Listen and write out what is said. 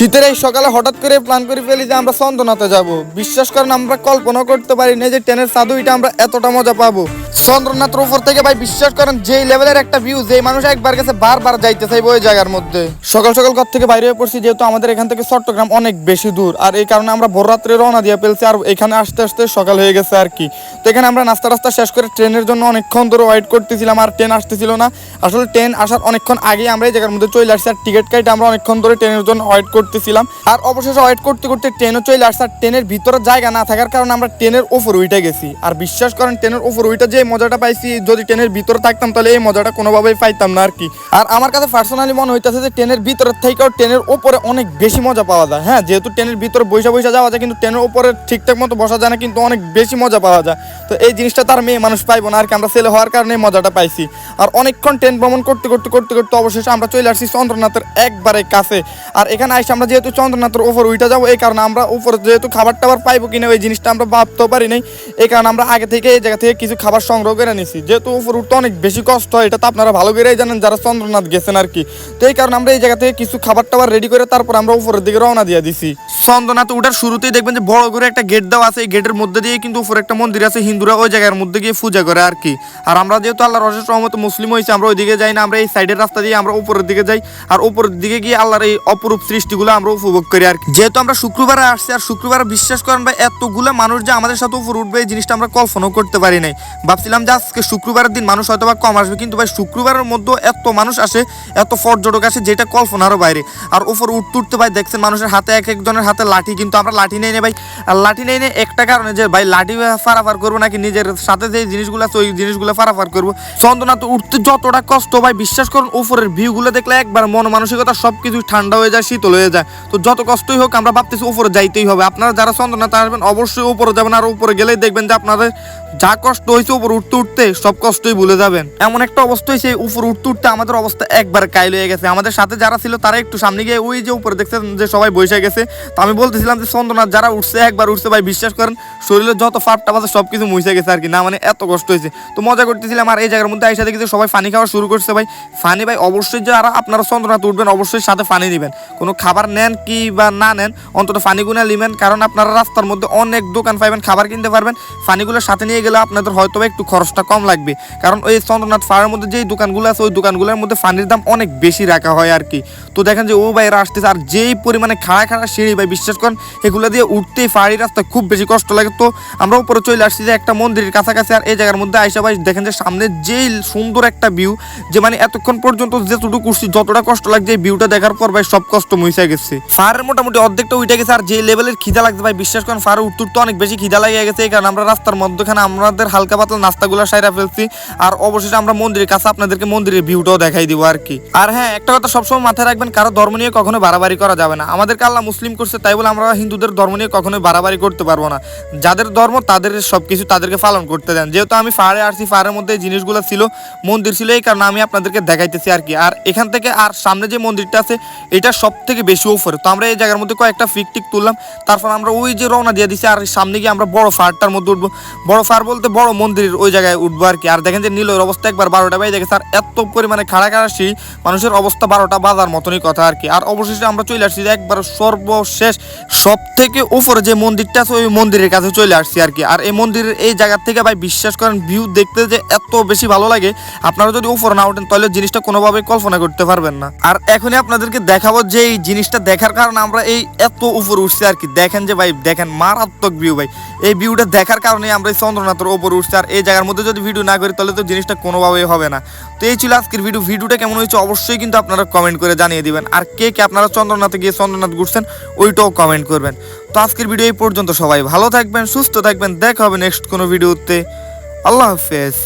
শীতের এই সকালে হঠাৎ করে প্ল্যান করে ফেলি যে আমরা চন্দ্রনাথে যাব। বিশ্বাস করেন, আমরা কল্পনা করতে পারি না যে ট্রেনের সাধু এটা আমরা এতটা মজা পাবো। চন্দ্রনাথের উপর থেকে ভাই, বিশ্বাস করেন, যেই লেভেলের একটা ভিউ যেই মানুষ একবার গেছে, বারবার যাইতে চাইবে ওই জায়গার মধ্যে। সকাল সকাল ঘর থেকে বাইরে হয়ে পড়ছি, যেহেতু আমাদের এখান থেকে চট্টগ্রাম অনেক বেশি দূর। আর এই কারণে আমরা ভোর রাত্রে রওনা দিয়ে ফেলছি, আর এখানে আসতে আসতে সকাল হয়ে গেছে আর কি। তো এখানে আমরা নাস্তা রাস্তা শেষ করে ট্রেনের জন্য অনেকক্ষণ ধরে ওয়েট করতেছিলাম, আর ট্রেন আসতেছিল না। আসলে ট্রেন আসার অনেকক্ষণ আগেই আমরা এই জায়গার মধ্যে চলে আসছি, আর টিকিট কাইটে আমরা অনেকক্ষণ ধরে ট্রেনের জন্য ওয়েট করতেছিলাম। আর অবশেষে ওয়েট করতে করতে ট্রেনও চলে আসছে। আর ট্রেনের ভিতরে জায়গা না থাকার কারণে আমরা ট্রেনের ওপর উঠে গেছি। আর বিশ্বাস করেন ট্রেনের ওপর উঠে যে মজাটা পাইছি, যদি ট্রেনের ভিতরে থাকতাম, তাহলে এই মজাটা কোনোভাবেই পাইতাম না আর কি আর আমার কাছে পার্সোনালি মনে হইতেছে যে ট্রেনের ভিতরের থেকেও ট্রেনের ওপরে অনেক বেশি মজা পাওয়া যায়। হ্যাঁ যেহেতু ট্রেনের ভিতরে বৈশা বৈশা যাওয়া যায়, কিন্তু ট্রেনের ওপরে ঠিকঠাক মতো বসা যায় না, কিন্তু অনেক বেশি মজা পাওয়া যায়। তো এই জিনিসটা তার মেয়ে মানুষ পাইবো না আর কি আমরা ছেলে হওয়ার কারণে মজাটা পাইছি। আর অনেকক্ষণ ট্রেন ভ্রমণ করতে করতে করতে করতে অবশেষে আমরা চলে আসছি চন্দ্রনাথের একবারে কাছে। আর এখানে আইসে আমরা যেহেতু চন্দ্রনাথের উপর উঠে যাব, এই কারণে আমরা উপরে যেহেতু খাবার টাবার পাইবো কিনা, ওই জিনিসটা আমরা ভাবতেও পারি নাই। এই কারণে আমরা আগে থেকে এই জায়গা থেকে কিছু খাবার সংগ্রহ করে নিছি। যেহেতু উপর উঠতে অনেক বেশি কষ্ট হয়, এটা তো আপনারা ভালো করেই জানেন যারা চন্দ্রনাথ গেছেন আর কি। তো এই কারণে আমরা এই জায়গা থেকে কিছু খাবার টাবার রেডি করে তারপর আমরা উপরের দিকে রওনা দিয়ে দিছি। চন্দ্রনাথ উঠার শুরুতেই দেখবেন যে বড় করে একটা গেট দেওয়া আছে, এই গেটের মধ্যে দিয়ে কিন্তু উপরে একটা মন্দির আছে, হিন্দুরা ওই জায়গার মধ্যে গিয়ে পূজা করে আর কি। আর আমরা যেহেতু আল্লাহর অশেষ রহমত মুসলিম হয়েছি, আমরা ওইদিকে যাই না, আমরা এই সাইডের রাস্তা দিয়ে আমরা উপরের দিকে যাই। আর উপরের দিকে গিয়ে আল্লাহর এই অপরূপ সৃষ্টিগুলো আমরা উপভোগ করি আর যেহেতু আমরা শুক্রবারে আসছি, আর শুক্রবারে বিশ্বাস করেন ভাই, এতগুলো মানুষ যে আমাদের সাথে উপর উঠবে, এই জিনিসটা আমরা কল্পনাও করতে পারি নাই। ভাবছিলাম যে আজকে শুক্রবারের দিন মানুষ হয়তো বা কম আসবে, কিন্তু ভাই, শুক্রবারের মধ্যে এত মানুষ আসে, এত পর্যটক আসে, যেটা কল্পনারও বাইরে। আর উপর উঠতে উঠতে ভাই, দেখছেন মানুষের হাতে এক একজনের হাতে লাঠি, কিন্তু আমরা লাঠি নেই নে ভাই। আর লাঠি নেই নে একটা কারণে যে ভাই, লাঠি ফারাফার করব নাকি নিজের সাথে যে জিনিসগুলো আছে, ওই জিনিসগুলো ফারাফার করব। চন্দ্রনাথ, উঠতে যতটা কষ্ট, ভাই, বিশ্বাস করুন, উপরের ভিউগুলো দেখলে একবার মন মানসিকতা সব কিছু ঠান্ডা হয়ে যায়, শীতল হয়ে যায়। তো যত কষ্টই হোক, আমরা ভাবতেছি উপরে যাইতেই হবে। আপনারা যারা চন্দ্রনাথ আসবেন অবশ্যই উপরে যাবেন আর উপরে গেলেই দেখবেন যে আপনাদের যা কষ্ট হয়েছে উপর উঠতে উঠতে সব কষ্টই ভুলে যাবেন। এমন একটা অবস্থা হয়েছে উপর উঠতে উঠতে আমাদের অবস্থা একবার কাইল হয়ে গেছে। আমাদের সাথে যারা ছিল তারা একটু সামনে গিয়ে ওই যে উপরে দেখছেন যে সবাই বসে গেছে। তো আমি বলতেছিলাম যে, চন্দ্রনাথ, যারা উঠছে, একবার উঠছে ভাই, বিশ্বাস করেন, শরীরের যত ফাটটা বাজে সব কিছু মুছে গেছে আর কি না মানে এত কষ্ট হয়েছে। তো মজা করতেছিলাম আর এই জায়গার মধ্যে আইসা দেখেছি সবাই পানি খাওয়া শুরু করছে ভাই। ফানি ভাই, অবশ্যই যারা আপনারা চন্দ্রনাথ উঠবেন, অবশ্যই সাথে পানি নেবেন কোনো খাবার নেন কি বা না নেন, অন্তত ফানিগুনা নেবেন কারণ আপনারা রাস্তার মধ্যে অনেক দোকান পাইবেন, খাবার কিনতে পারবেন। ফানিগুলোর সাথে নিয়ে গেলে আপনাদের হয়তো একটু খরচটা কম লাগবে। কারণ ওই চন্দ্রনাথ ফাড়ের মধ্যে যেই দোকানগুলো আছে, ওই দোকানগুলোর মধ্যে ফানির দাম অনেক বেশি রাখা হয় আর কি। তো দেখেন যে ও ভাইরা আসতেছে আর যেই পরিমাণে খাড়া খাড়া সিঁড়ি, ভাই, বিশ্বাস করেন, এগুলো দিয়ে উঠতেই ফাড়ি রাস্তা খুব বেশি কষ্ট লাগে। তো আমরা উপরে চলে আসছি যে একটা মন্দিরের কাছাকাছি আর এই জায়গার মধ্যে আইসা ভাই, দেখেন যে সামনে যেই সুন্দর একটা ভিউ যে মানে এতক্ষণ পর্যন্ত যেটুকু উঠছি, যতটা কষ্ট লাগছে এই ভিউটা দেখার পর ভাই, সব কষ্ট মুইসা গেছে। ফারের মোটামুটি অর্ধেকটা উঠে গেছে আর যে লেভেলের খিদা লাগছে ভাই, বিশ্বাস করেন ফারে উঠতে উঠতে অনেক বেশি খিদা লাগিয়ে গেছে, এই কারণে আমরা রাস্তার মধ্যখানে আমাদের হালকা পাতলা নাস্তাগুলো সাইরা ফেলছি। আর অবশেষে আমরা মন্দিরের কাছে আপনাদেরকে মন্দিরের ভিউটাও দেখাই দিব আর কি। আর হ্যাঁ একটা কথা সবসময় মাথায় রাখবেন, কারও ধর্ম নিয়ে কখনো বাড়াবাড়ি করা যাবে না। আমাদেরকে আল্লাহ মুসলিম করছে, তাই বলে আমরা হিন্দুদের ধর্ম নিয়ে কখনোই বাড়াবাড়ি করতে পারব না। যাদের ধর্ম, তাদের সবকিছু তাদেরকে পালন করতে দেন। যেহেতু আমি পাহাড়ে আসছি, পাহাড়ের মধ্যে জিনিসগুলো ছিল, মন্দির ছিল এই কারণে আমি আপনাদেরকে দেখাইতেছি আর কি। আর এখান থেকে, আর সামনে যে মন্দিরটা আছে, এটা সব থেকে বেশি ওপরে তো আমরা এই জায়গার মধ্যে কয়েকটা ফিক টিক তুললাম, তারপর আমরা ওই যে রওনা দিয়ে দিছি, আর সামনে গিয়ে আমরা বড় ফাড়টার মধ্যে উঠবো। বড় ফাড় বলতে বড় মন্দিরের ওই জায়গায় উঠবো আর কি। আর দেখেন যে নীলের অবস্থা একবার বারোটা বাজে দেখেছে আর এত পরিমাণে খাড়া খাড়া সিঁড়ি মানুষের অবস্থা বারোটা বাজার মতনই কথা আর কি। আর অবশেষে আমরা চলে আসছি একবার সর্বশেষ সব থেকে উপরে যে মন্দিরটা আছে, ওই মন্দিরের কাছে চলে আসছি আর কি। আর এই মন্দিরের এই জায়গা থেকে ভাই বিশ্বাস করেন ভিউ দেখতে যে এত বেশি ভালো লাগে, আপনারা যদি উপরে না ওঠেন, তাহলে জিনিসটা কোনোভাবেই কল্পনা করতে পারবেন না। আর এখনই আপনাদেরকে দেখাবো যে এই জিনিসটা দেখার কারণে আমরা এই এত উপরে উঠছি আর কি। দেখেন যে ভাই, দেখেন মারাত্মক ভিউ ভাই। এই ভিউটা দেখার কারণে আমরা এই চন্দ্রনাথের ওপরে উঠছে। আর এই জায়গার মধ্যে যদি ভিডিও না করি, তাহলে তো জিনিসটা কোনোভাবেই হবে না। তো এই ছিল আজকের ভিডিও ভিডিওটা কেমন হয়েছে অবশ্যই কিন্তু আপনারা কমেন্ট করে জানিয়ে দিবেন। আর কে কে আপনারা চন্দ্রনাথে গিয়ে চন্দ্রনাথ ঘুরছেন, ওইটাও কমেন্ট করবেন। তো আজকের ভিডিও এই পর্যন্ত সবাই ভালো থাকবেন, সুস্থ থাকবেন। দেখা হবে নেক্সট কোনো ভিডিওতে আল্লাহ হাফেজ।